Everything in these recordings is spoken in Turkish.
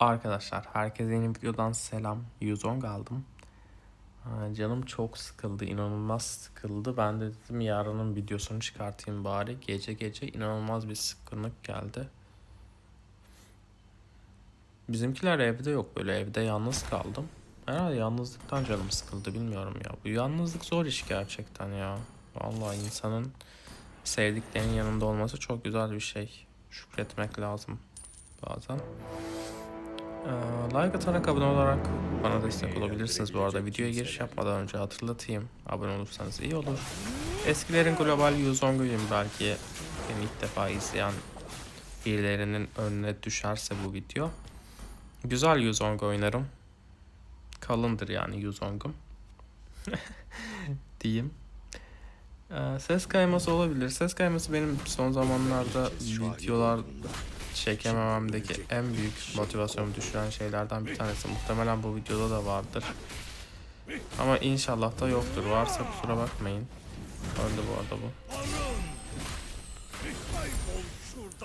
Arkadaşlar herkese yeni videodan selam. Yuzong aldım. Ha, Canım çok sıkıldı. inanılmaz sıkıldı. Ben de dedim yarının videosunu çıkartayım bari. Gece gece inanılmaz bir sıkkınlık geldi. Bizimkiler evde yok. Böyle evde yalnız kaldım. Herhalde yalnızlıktan canım sıkıldı bilmiyorum ya. Bu yalnızlık zor iş gerçekten ya. Vallahi insanın sevdiklerinin yanında olması çok güzel bir şey. Şükretmek lazım bazen. Ee, like atarak abone olarak bana destek olabilirsiniz. Bu arada videoya giriş yapmadan önce hatırlatayım. Abone olursanız iyi olur. Eskilerin global Yuzong'uyum belki beni ilk defa izleyen birilerinin önüne düşerse bu video. Güzel Yuzong oynarım. Kalındır yani Yuzong'um. diyeyim. Ee, ses kayması olabilir. Ses kayması benim son zamanlarda videolar çekemememdeki en büyük motivasyonumu düşüren şeylerden bir tanesi. Muhtemelen bu videoda da vardır. Ama inşallah da yoktur. Varsa kusura bakmayın. Öldü bu arada bu.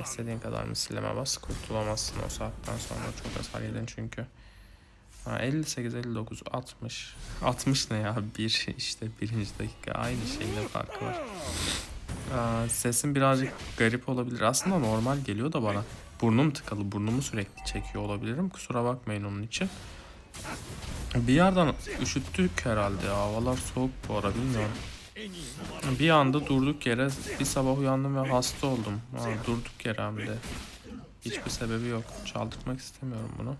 İstediğin kadar misilleme bas. Kurtulamazsın o saatten sonra. Çok hasar yedin çünkü. Ha, 58, 59, 60. 60 ne ya? Bir işte birinci dakika. Aynı şeyle farkı var. Aa, sesim birazcık garip olabilir. Aslında normal geliyor da bana. Burnum tıkalı. Burnumu sürekli çekiyor olabilirim. Kusura bakmayın onun için. Bir yerden üşüttük herhalde. Havalar soğuk bu ara bilmiyorum. Bir anda durduk yere bir sabah uyandım ve hasta oldum. Ha, durduk yere hem de. Hiçbir sebebi yok. Çaldırtmak istemiyorum bunu.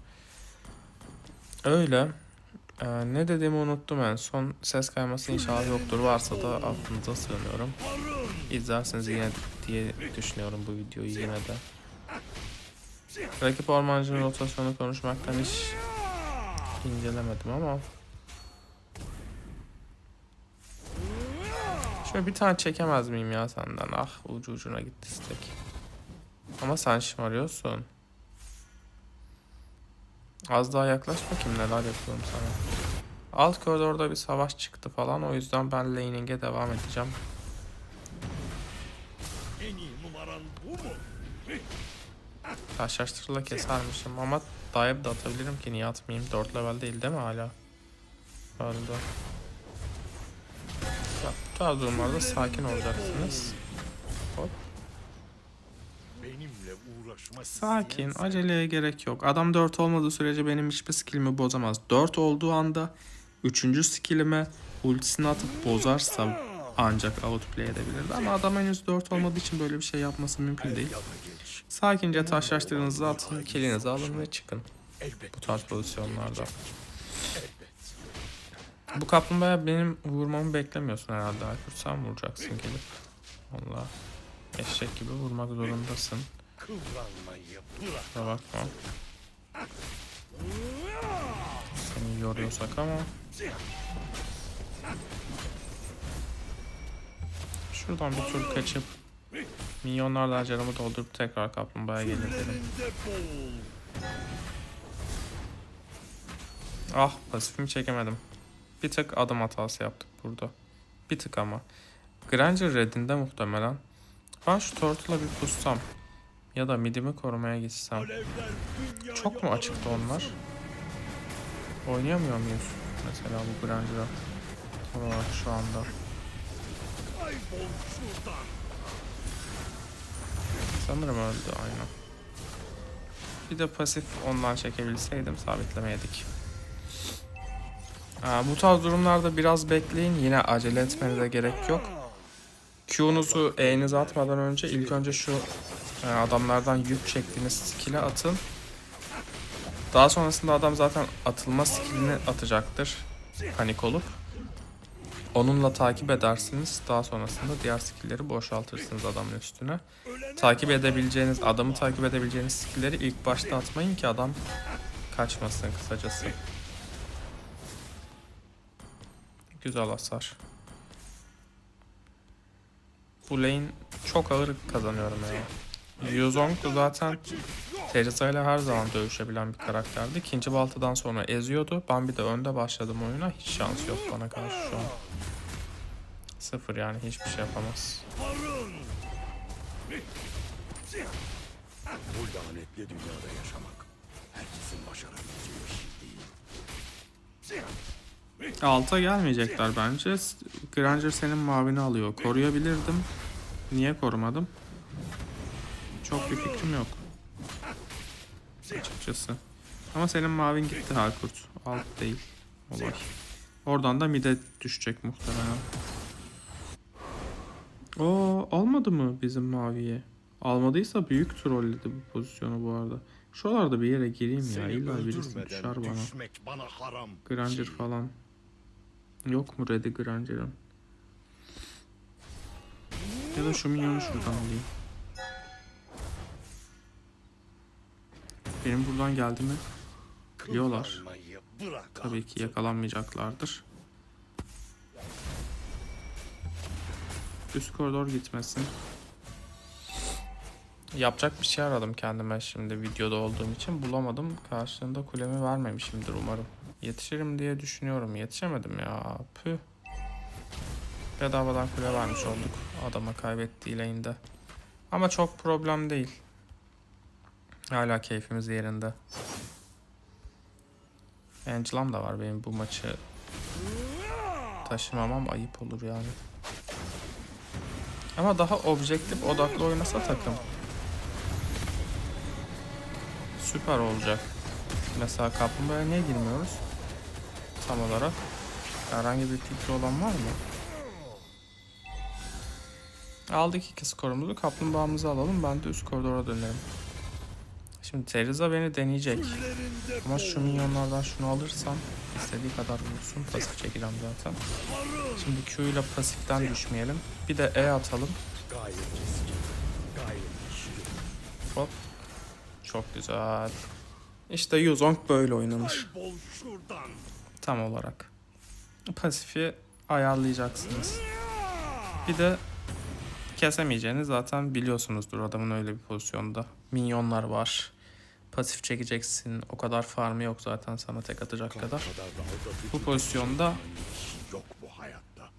Öyle. Ee, ne dediğimi unuttum en son. Ses kayması inşallah yoktur. Varsa da affınıza sığınıyorum. İzlersiniz yine diye düşünüyorum bu videoyu yine de. Rakip ormancının rotasyonu konuşmaktan hiç incelemedim ama. Şöyle bir tane çekemez miyim ya senden? Ah ucu ucuna gitti istek. Ama sen şımarıyorsun. Az daha yaklaş bakayım neler yapıyorum sana. Alt koridorda bir savaş çıktı falan o yüzden ben laning'e devam edeceğim. En iyi numaran bu mu? Taşlaştırıla kesermişim ama dive de atabilirim ki niye atmayayım? 4 level değil değil mi hala? Öldü. Bak bu tarz durumlarda sakin olacaksınız. Hop. Benimle uğraşmak Sakin, aceleye gerek yok. Adam 4 olmadığı sürece benim hiçbir skillimi bozamaz. 4 olduğu anda 3. skillime ultisini atıp bozarsam ancak outplay edebilirdi. Ama adam henüz 4 olmadığı için böyle bir şey yapması mümkün değil. Sakince taşlaştırınızı atın, kilinizi alın ve çıkın. Bu tarz pozisyonlarda. Bu kaplumbağa benim vurmamı beklemiyorsun herhalde Aykut. Sen vuracaksın gelip. Allah. Eşek gibi vurmak zorundasın. Kusura bakma. Seni yoruyorsak ama. Şuradan bir tur kaçıp milyonlarla canımı doldurup tekrar kaplumbağaya gelir dedim. Ellerinde boğul. Ah pasifimi çekemedim. Bir tık adım hatası yaptık burada. Bir tık ama. Granger redinde muhtemelen. Ben şu turtle'a bir pussam. Ya da midimi korumaya gitsem. Çok mu açıktı onlar? Oynayamıyor muyuz? Mesela bu Granger'a. Tam olarak şu anda. Kaybol şuradan. Sanırım öldü aynen. Bir de pasif ondan çekebilseydim sabitlemeyedik. Aa, bu tarz durumlarda biraz bekleyin. Yine acele etmenize gerek yok. Q'nuzu E'nize atmadan önce ilk önce şu e, adamlardan yük çektiğiniz skill'e atın. Daha sonrasında adam zaten atılma skillini atacaktır. Panik olup. Onunla takip edersiniz. Daha sonrasında diğer skill'leri boşaltırsınız adamın üstüne. Takip edebileceğiniz, adamı takip edebileceğiniz skill'leri ilk başta atmayın ki adam kaçmasın kısacası. Güzel hasar. Bu lane çok ağır kazanıyorum ya. Yuzong zaten Teresa ile her zaman dövüşebilen bir karakterdi. İkinci baltadan sonra eziyordu. Ben bir de önde başladım oyuna. Hiç şans yok bana karşı şu an. Sıfır yani hiçbir şey yapamaz. Bu lanetli dünyada yaşamak herkesin başarabileceği şey değil. Alta gelmeyecekler bence. Granger senin mavini alıyor. Koruyabilirdim. Niye korumadım? Çok bir fikrim yok. Açıkçası. Ama senin mavin gitti Hakurt. Alt değil. Olay. Oradan da mide düşecek muhtemelen. Oo almadı mı bizim maviye? Almadıysa büyük trolledi bu pozisyonu bu arada. Şuralarda bir yere gireyim ya. İlla birisi düşer bana. bana haram. Granger falan. Yok mu Red'i Granger'ın? Ya da şu minyonu şuradan alayım. Benim buradan geldi mi? Biliyorlar. Tabii ki yakalanmayacaklardır. Üst koridor gitmesin. Yapacak bir şey aradım kendime şimdi videoda olduğum için bulamadım. Karşılığında kulemi vermemişimdir umarım. Yetişirim diye düşünüyorum. Yetişemedim ya. Püh. Bedavadan kule vermiş olduk. Adama kaybettiği lane'de. Ama çok problem değil. Hala keyfimiz yerinde. Angelam da var benim bu maçı taşımamam ayıp olur yani. Ama daha objektif odaklı oynasa takım. Süper olacak. Mesela Kaplumbağa'ya niye girmiyoruz? Tam olarak. Herhangi bir fikri olan var mı? Aldık iki skorumuzu. Kaplumbağamızı alalım. Ben de üst koridora dönerim. Şimdi Teriza beni deneyecek. Ama şu minyonlardan şunu alırsam istediği kadar vursun. Pasif çekeceğim zaten. Şimdi Q ile pasiften düşmeyelim. Bir de E atalım. Hop. Çok güzel. İşte Yuzong böyle oynanır. Tam olarak. Pasifi ayarlayacaksınız. Bir de kesemeyeceğini zaten biliyorsunuzdur adamın öyle bir pozisyonda. Minyonlar var. Pasif çekeceksin. O kadar farmı yok zaten sana tek atacak kadar. Bu pozisyonda bir şey yok bu hayatta.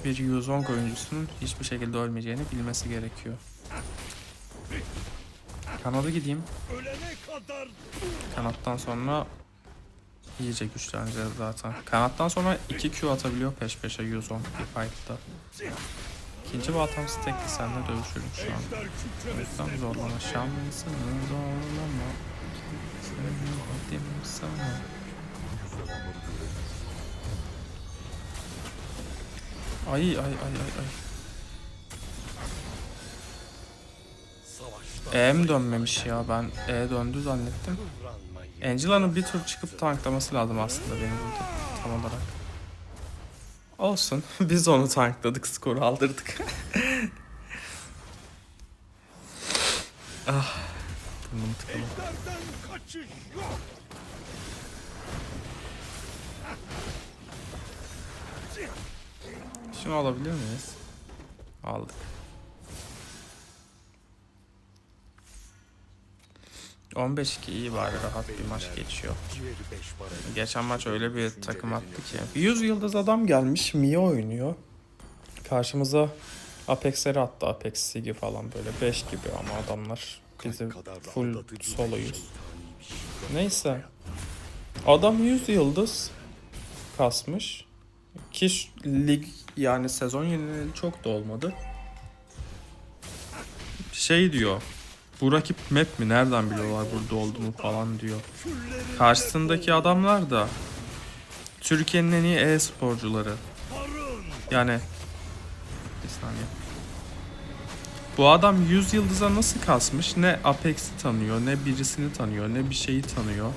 Bu bir Yuzong oyuncusunun hiçbir şekilde ölmeyeceğini bilmesi gerekiyor. Kanada gideyim. Kanattan sonra iyice güçleneceğiz zaten. Kanattan sonra 2 Q atabiliyor peş peşe Yuzong bir fight'ta. İkinci baltam stackli seninle dövüşürüm şu an. O yüzden zorlama. Şansını zorlama. Sevmedim sana. Ay ay ay ay ay. E mi dönmemiş ya ben E döndü zannettim. Angela'nın bir tur çıkıp tanklaması lazım aslında benim burada tam olarak. Olsun. Biz onu tankladık, skoru aldırdık. ah. Burnum tıkalı. Şunu alabilir miyiz? Aldık. ...15-2 iyi bari rahat bir maç geçiyor. Geçen maç öyle bir takım attı ki. 100 yıldız adam gelmiş. Mia oynuyor. Karşımıza Apex'leri attı. Apex Sigi falan böyle 5 gibi ama adamlar bizi full bir şey. Neyse. Adam 100 yıldız kasmış. Ki lig yani sezon yenileli çok da olmadı. Şey diyor. Bu rakip map mi? Nereden biliyorlar burada olduğumu falan diyor. Karşısındaki adamlar da Türkiye'nin en iyi e-sporcuları. Yani bir saniye. Bu adam 100 yıldıza nasıl kasmış? Ne Apex'i tanıyor, ne birisini tanıyor, ne bir şeyi tanıyor.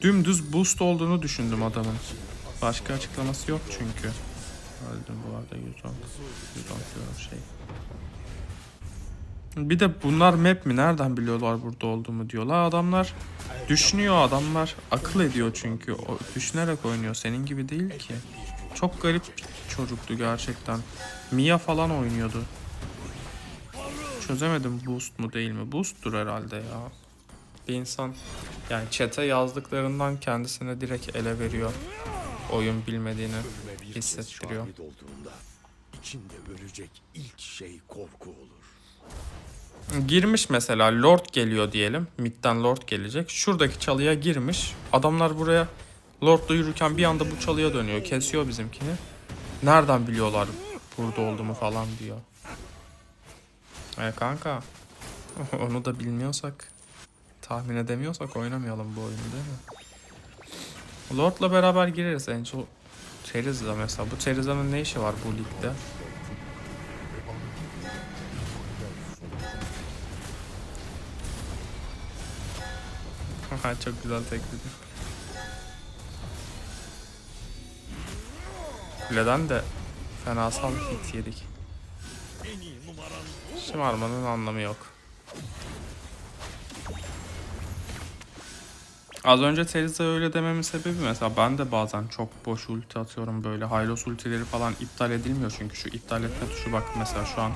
Dümdüz boost olduğunu düşündüm adamın. Başka açıklaması yok çünkü. Öldüm bu arada 110. 110 diyorum şey. Bir de bunlar map mi? Nereden biliyorlar burada olduğumu diyorlar. Adamlar düşünüyor adamlar. Akıl ediyor çünkü. O, düşünerek oynuyor. Senin gibi değil ki. Çok garip çocuktu gerçekten. Mia falan oynuyordu. Çözemedim boost mu değil mi? Boost'tur herhalde ya. Bir insan yani chat'e yazdıklarından kendisine direkt ele veriyor. Oyun bilmediğini. Hissettiriyor. içinde ölecek ilk şey korku olur. Girmiş mesela Lord geliyor diyelim. Mid'den Lord gelecek. Şuradaki çalıya girmiş. Adamlar buraya Lord'da yürürken bir anda bu çalıya dönüyor. Kesiyor bizimkini. Nereden biliyorlar burada olduğumu falan diyor. E kanka. Onu da bilmiyorsak, tahmin edemiyorsak oynamayalım bu oyunu değil mi? Lord'la beraber gireriz. En çok Charizard mesela. Bu Charizard'ın ne işi var bu ligde? Haha, çok güzel teklidi. Kuleden de fenasal hit yedik. Şımarmanın anlamı yok. Az önce Teriza'ya öyle dememin sebebi mesela ben de bazen çok boş ulti atıyorum böyle. Hylos ultileri falan iptal edilmiyor çünkü şu iptal etme tuşu bak mesela şu an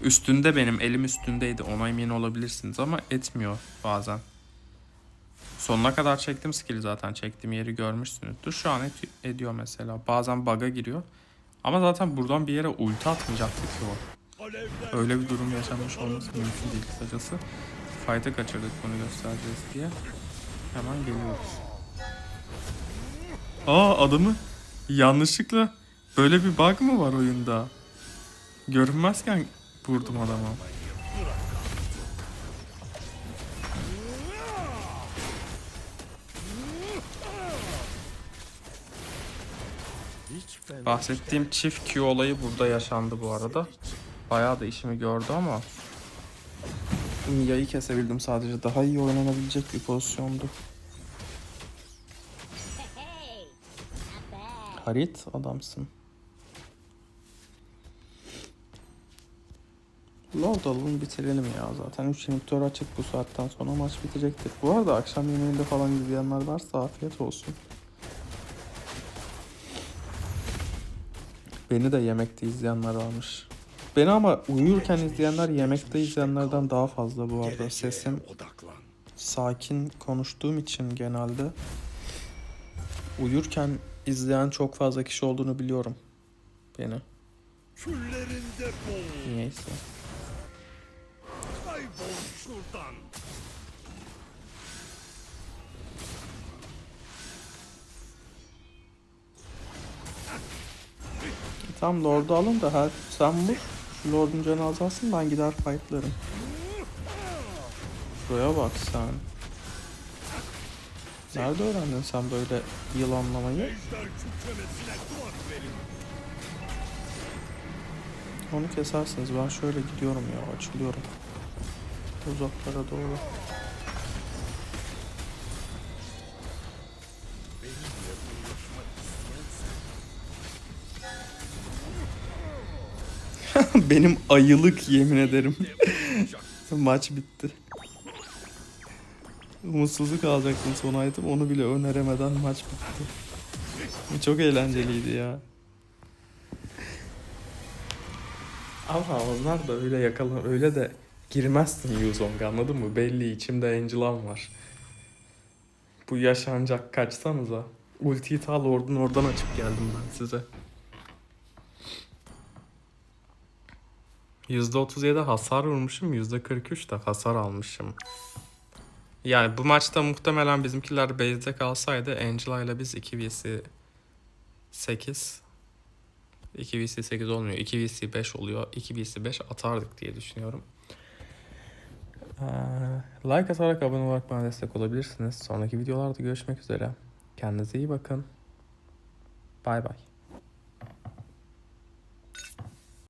üstünde benim elim üstündeydi ona emin olabilirsiniz ama etmiyor bazen. Sonuna kadar çektim skill'i zaten çektiğim yeri görmüşsünüzdür. Şu an et- ediyor mesela. Bazen bug'a giriyor. Ama zaten buradan bir yere ulti atmayacaktı ki o. Öyle bir durum yaşanmış olması mümkün değil kısacası. Fight'ı kaçırdık bunu göstereceğiz diye. Hemen geliyoruz. Aa adamı yanlışlıkla böyle bir bug mı var oyunda? Görünmezken vurdum adama. Bahsettiğim çift Q olayı burada yaşandı bu arada. Bayağı da işimi gördü ama Mia'yı kesebildim sadece. Daha iyi oynanabilecek bir pozisyondu. Harit adamsın. Lord alalım bitirelim ya zaten 3 limitör açık bu saatten sonra maç bitecektir. Bu arada akşam yemeğinde falan izleyenler varsa afiyet olsun. Beni de yemekte izleyenler varmış. Beni ama uyurken izleyenler yemekte izleyenlerden daha fazla bu arada. Sesim odaklan. sakin konuştuğum için genelde uyurken izleyen çok fazla kişi olduğunu biliyorum beni. Niyeyse. Kaybol şuradan. Tam Lord'u alın da her sen vur. Şu Lord'un canı azalsın ben gider fightlarım. Şuraya bak sen. Nerede öğrendin sen böyle yılanlamayı? Onu kesersiniz. Ben şöyle gidiyorum ya açılıyorum. Uzaklara doğru. Benim ayılık yemin ederim. Maç bitti. Umutsuzluk alacaktım son item. Onu bile öneremeden maç bitti. Çok eğlenceliydi ya. Ama onlar da öyle yakala öyle de girmezsin Yuzong anladın mı? Belli içimde Angelan var. Bu yaşanacak kaçsanıza. Ultiyi ta oradan oradan açıp geldim ben size. %37 hasar vurmuşum, %43 de hasar almışım. Yani bu maçta muhtemelen bizimkiler base'de kalsaydı Angela ile biz 2 vs 8 2 vs 8 olmuyor. 2 vs 5 oluyor. 2 vs 5 atardık diye düşünüyorum. Ee, like atarak abone olarak bana destek olabilirsiniz. Sonraki videolarda görüşmek üzere. Kendinize iyi bakın. Bay bay.